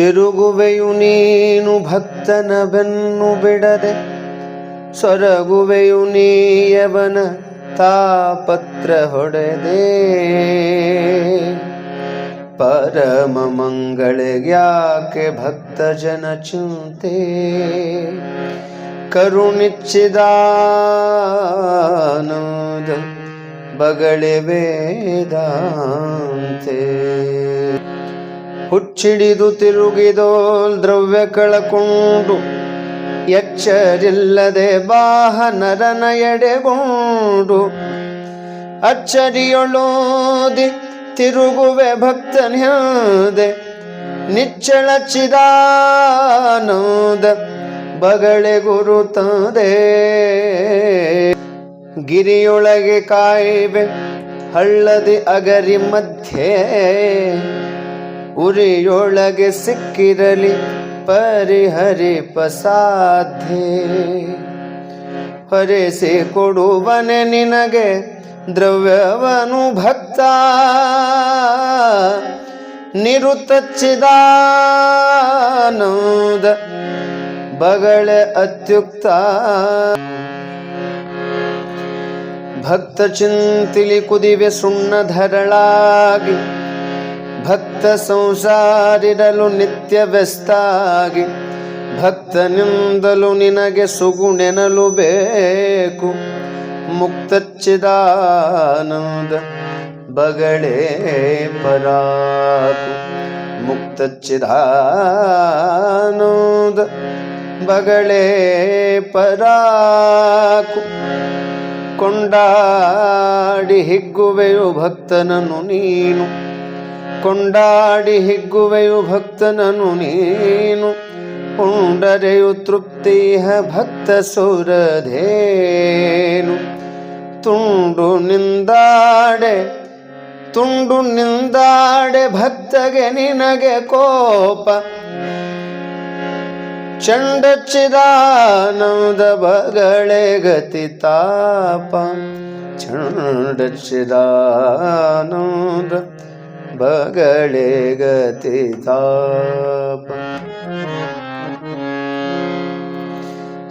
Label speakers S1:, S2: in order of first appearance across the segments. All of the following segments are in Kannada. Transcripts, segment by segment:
S1: ತಿರುಗುವೆಯು ನೀನು ಭಕ್ತನ ಬೆನ್ನು ಬಿಡದೆ, ಸೊರಗುವೆಯು ನೀಯವನ ತಾಪತ್ರ ಹೊಡೆದೆ. ಪರಮ ಮಂಗಳೆಗ್ಯಾಕೆ ಭಕ್ತ ಜನ ಚಿಂತೆ? ಕರುಣಿಚ್ಚಿದಾನದ ಬಗಳೆ ವೇದಾಂತೆ. ಹುಚ್ಚಿಡಿದು ತಿರುಗಿದೋ ದ್ರವ್ಯ ಕಳಕೊಂಡು ಎಚ್ಚರಿಲ್ಲದೆ ಬಾಹನರನ ಎಡೆಗೊಂಡು ಅಚ್ಚರಿಯೊಳೋದಿ ತಿರುಗುವೆ ಭಕ್ತನ್ಯಾದೆ ನಿಚ್ಚಳಚಿದಾನೋದ ಬಗಳೆ ಗುರುತದೆ. ಗಿರಿಯೊಳಗೆ ಕಾಯಿವೆ ಹಳ್ಳದಿ ಅಗರಿ ಮಧ್ಯೆ ಉರಿಯೊಳಗೆ ಸಿಕ್ಕಿರಲಿ ಪರಿಹರಿಪ ಸಾಧ್ಯ ಹೊರೆಸಿ ಕೊಡುವನೆ ನಿನಗೆ ದ್ರವ್ಯವನು ಭಕ್ತ. ನಿರುತಚ್ಚಿದಾನೋದ ಬಗಳೆ ಅತ್ಯುಕ್ತ. ಭಕ್ತ ಚಿಂತಿಲಿ ಕುದಿವೆ ಸುಣ್ಣಧರಳಾಗಿ ಭಕ್ತ ಸಂಸಾರಿರಲು ನಿತ್ಯ ವ್ಯಸ್ತಾಗಿ, ಭಕ್ತನಿಂದಲು ನಿನಗೆ ಸುಗುಣೆನಲು ಬೇಕು. ಮುಕ್ತಚ್ಚಿದಾನಂದ ಬಗಳೇ ಪರಾಕು. ಮುಕ್ತಚ್ಚಿದಾನಂದ ಬಗಳೇ ಪರಾಕು. ಕೊಂಡಾಡಿ ಹಿಗ್ಗುವೆಯು ಭಕ್ತನನು ನೀನು. ಕೊಂಡಾಡಿ ಹಿಗ್ಗುವೆಯು ಭಕ್ತನನು ನೀನು. ಉಂಡರೆಯು ತೃಪ್ತಿಹ ಭಕ್ತ ಸುರಧೇನು. ತುಂಡು ನಿಂದಾಡೆ ತುಂಡು ನಿಂದಾಡೆ ಭಕ್ತಗೆ ನಿನಗೆ ಕೋಪ. ಚಂಡಚಿದಾನಂದ ಬಗಳೆ ಗತಿ ತಾಪ. ಚಂಡಚ್ಚಿದಾನಂದ ಬಗಳೆ ಗತಿ ತಾಪ.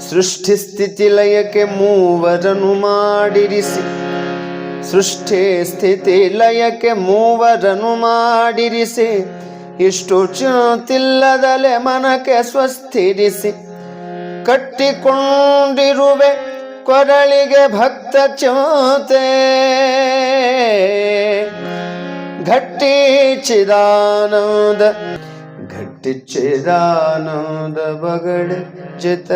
S1: ಸೃಷ್ಟಿ ಸ್ಥಿತಿ ಲಯಕ್ಕೆ ಮೂವರನು ಮಾಡಿರಿಸಿ. ಸೃಷ್ಟಿ ಸ್ಥಿತಿ ಲಯಕ್ಕೆ ಮೂವರನು ಮಾಡಿರಿಸಿ. ಇಷ್ಟು ಚಿಂತಿಲ್ಲದಲೆ ಮನಕ್ಕೆ ಸ್ವಸ್ಥಿರಿಸಿ. ಕಟ್ಟಿಕೊಂಡಿರುವೆ ಕೊರಳಿಗೆ ಭಕ್ತ ಚ್ಯೋತೆ घट्टे चिदानंद चिदानंद बगड़ चित